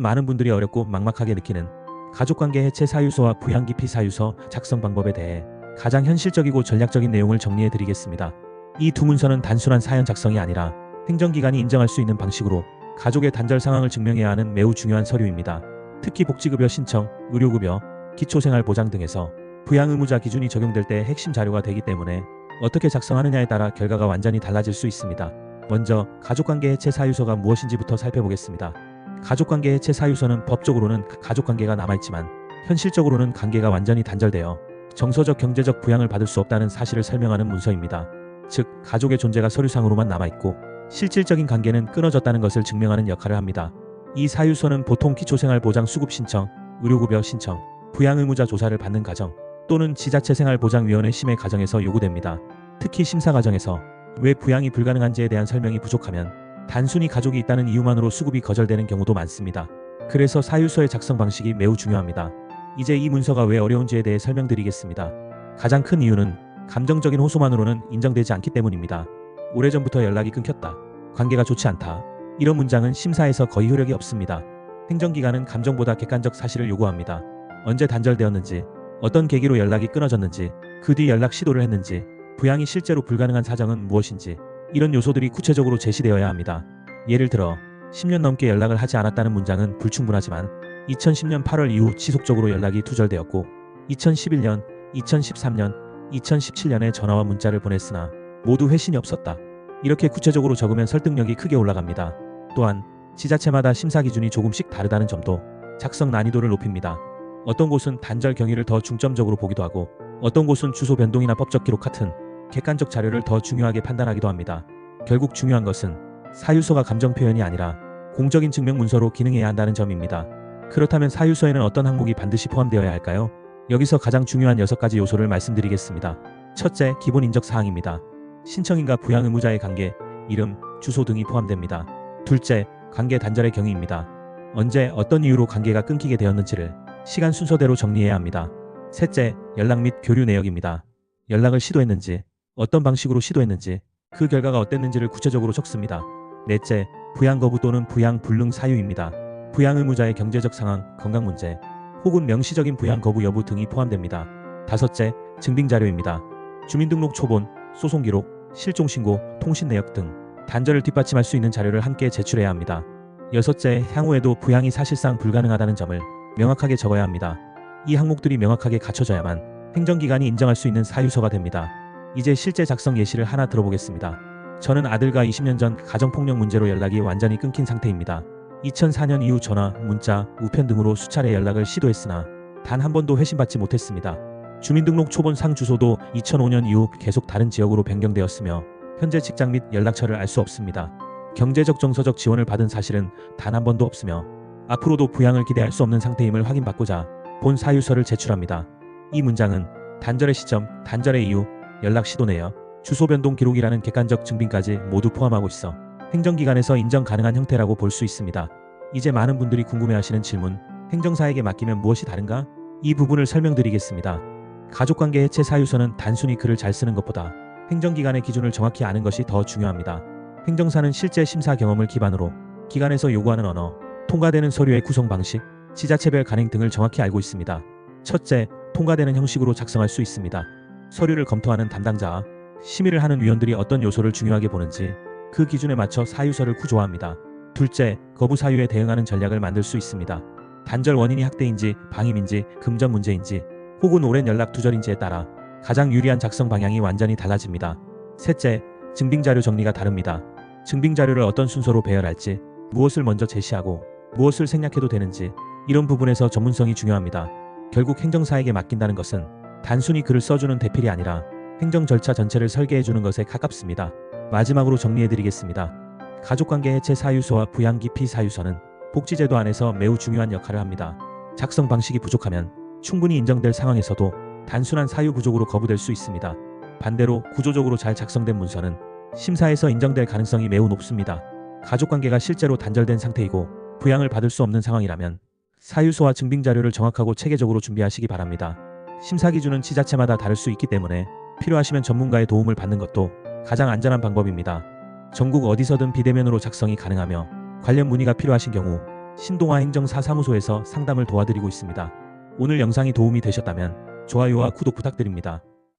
많은 분들이 어렵고 막막하게 느끼는 가족관계 해체 사유서와 부양기피 사유서 작성 방법에 대해 가장 현실적이고 전략적인 내용을 정리해 드리겠습니다. 이 두 문서는 단순한 사연 작성이 아니라 행정기관이 인정할 수 있는 방식으로 가족의 단절 상황을 증명해야 하는 매우 중요한 서류입니다. 특히 복지급여 신청, 의료급여, 기초생활보장 등에서 부양 의무자 기준이 적용될 때 핵심 자료가 되기 때문에 어떻게 작성하느냐에 따라 결과가 완전히 달라질 수 있습니다. 먼저 가족관계 해체 사유서가 무엇인지부터 살펴보겠습니다. 가족관계 해체 사유서는 법적으로는 가족관계가 남아있지만 현실적으로는 관계가 완전히 단절되어 정서적 경제적 부양을 받을 수 없다는 사실을 설명하는 문서입니다. 즉 가족의 존재가 서류상으로만 남아있고 실질적인 관계는 끊어졌다는 것을 증명하는 역할을 합니다. 이 사유서는 보통 기초생활보장 수급 신청, 의료급여 신청, 부양의무자 조사를 받는 과정 또는 지자체 생활보장위원회 심의 과정에서 요구됩니다. 특히 심사 과정에서 왜 부양이 불가능한지에 대한 설명이 부족하면 단순히 가족이 있다는 이유만으로 수급이 거절되는 경우도 많습니다. 그래서 사유서의 작성 방식이 매우 중요합니다. 이제 이 문서가 왜 어려운지에 대해 설명드리겠습니다. 가장 큰 이유는 감정적인 호소만으로는 인정되지 않기 때문입니다. 오래전부터 연락이 끊겼다. 관계가 좋지 않다. 이런 문장은 심사에서 거의 효력이 없습니다. 행정기관은 감정보다 객관적 사실을 요구합니다. 언제 단절되었는지, 어떤 계기로 연락이 끊어졌는지, 그 뒤 연락 시도를 했는지, 부양이 실제로 불가능한 사정은 무엇인지, 이런 요소들이 구체적으로 제시되어야 합니다. 예를 들어 10년 넘게 연락을 하지 않았다는 문장은 불충분하지만 2010년 8월 이후 지속적으로 연락이 두절되었고 2011년, 2013년, 2017년에 전화와 문자를 보냈으나 모두 회신이 없었다. 이렇게 구체적으로 적으면 설득력이 크게 올라갑니다. 또한 지자체마다 심사 기준이 조금씩 다르다는 점도 작성 난이도를 높입니다. 어떤 곳은 단절 경위를 더 중점적으로 보기도 하고 어떤 곳은 주소 변동이나 법적 기록 같은 객관적 자료를 더 중요하게 판단하기도 합니다. 결국 중요한 것은 사유서가 감정 표현이 아니라 공적인 증명 문서로 기능해야 한다는 점입니다. 그렇다면 사유서에는 어떤 항목이 반드시 포함되어야 할까요? 여기서 가장 중요한 6가지 요소를 말씀드리겠습니다. 첫째, 기본 인적 사항입니다. 신청인과 부양 의무자의 관계, 이름, 주소 등이 포함됩니다. 둘째, 관계 단절의 경위입니다. 언제 어떤 이유로 관계가 끊기게 되었는지를 시간 순서대로 정리해야 합니다. 셋째, 연락 및 교류 내역입니다. 연락을 시도했는지, 어떤 방식으로 시도했는지, 그 결과가 어땠는지를 구체적으로 적습니다. 넷째, 부양 거부 또는 부양 불능 사유입니다. 부양 의무자의 경제적 상황, 건강 문제, 혹은 명시적인 부양 거부 여부 등이 포함됩니다. 다섯째, 증빙 자료입니다. 주민등록 초본, 소송 기록, 실종 신고, 통신 내역 등 단절을 뒷받침할 수 있는 자료를 함께 제출해야 합니다. 여섯째, 향후에도 부양이 사실상 불가능하다는 점을 명확하게 적어야 합니다. 이 항목들이 명확하게 갖춰져야만 행정기관이 인정할 수 있는 사유서가 됩니다. 이제 실제 작성 예시를 하나 들어보겠습니다. 저는 아들과 20년 전 가정폭력 문제로 연락이 완전히 끊긴 상태입니다. 2004년 이후 전화, 문자, 우편 등으로 수차례 연락을 시도했으나 단 한 번도 회신받지 못했습니다. 주민등록 초본 상 주소도 2005년 이후 계속 다른 지역으로 변경되었으며 현재 직장 및 연락처를 알 수 없습니다. 경제적 정서적 지원을 받은 사실은 단 한 번도 없으며 앞으로도 부양을 기대할 수 없는 상태임을 확인받고자 본 사유서를 제출합니다. 이 문장은 단절의 시점, 단절의 이유, 연락 시도 내역, 주소 변동 기록이라는 객관적 증빙까지 모두 포함하고 있어 행정기관에서 인정 가능한 형태라고 볼 수 있습니다. 이제 많은 분들이 궁금해하시는 질문, 행정사에게 맡기면 무엇이 다른가? 이 부분을 설명드리겠습니다. 가족관계 해체 사유서는 단순히 글을 잘 쓰는 것보다 행정기관의 기준을 정확히 아는 것이 더 중요합니다. 행정사는 실제 심사 경험을 기반으로 기관에서 요구하는 언어, 통과되는 서류의 구성 방식, 지자체별 간행 등을 정확히 알고 있습니다. 첫째, 통과되는 형식으로 작성할 수 있습니다. 서류를 검토하는 담당자와 심의를 하는 위원들이 어떤 요소를 중요하게 보는지 그 기준에 맞춰 사유서를 구조화합니다. 둘째, 거부 사유에 대응하는 전략을 만들 수 있습니다. 단절 원인이 학대인지 방임인지 금전 문제인지 혹은 오랜 연락 두절인지에 따라 가장 유리한 작성 방향이 완전히 달라집니다. 셋째, 증빙 자료 정리가 다릅니다. 증빙 자료를 어떤 순서로 배열할지, 무엇을 먼저 제시하고 무엇을 생략해도 되는지 이런 부분에서 전문성이 중요합니다. 결국 행정사에게 맡긴다는 것은 단순히 글을 써주는 대필이 아니라 행정 절차 전체를 설계해주는 것에 가깝습니다. 마지막으로 정리해드리겠습니다. 가족관계 해체 사유서와 부양기피 사유서는 복지제도 안에서 매우 중요한 역할을 합니다. 작성 방식이 부족하면 충분히 인정될 상황에서도 단순한 사유 부족으로 거부될 수 있습니다. 반대로 구조적으로 잘 작성된 문서는 심사에서 인정될 가능성이 매우 높습니다. 가족관계가 실제로 단절된 상태이고 부양을 받을 수 없는 상황이라면 사유서와 증빙 자료를 정확하고 체계적으로 준비하시기 바랍니다. 심사 기준은 지자체마다 다를 수 있기 때문에 필요하시면 전문가의 도움을 받는 것도 가장 안전한 방법입니다. 전국 어디서든 비대면으로 작성이 가능하며 관련 문의가 필요하신 경우 신동아 행정사 사무소에서 상담을 도와드리고 있습니다. 오늘 영상이 도움이 되셨다면 좋아요와 구독 부탁드립니다.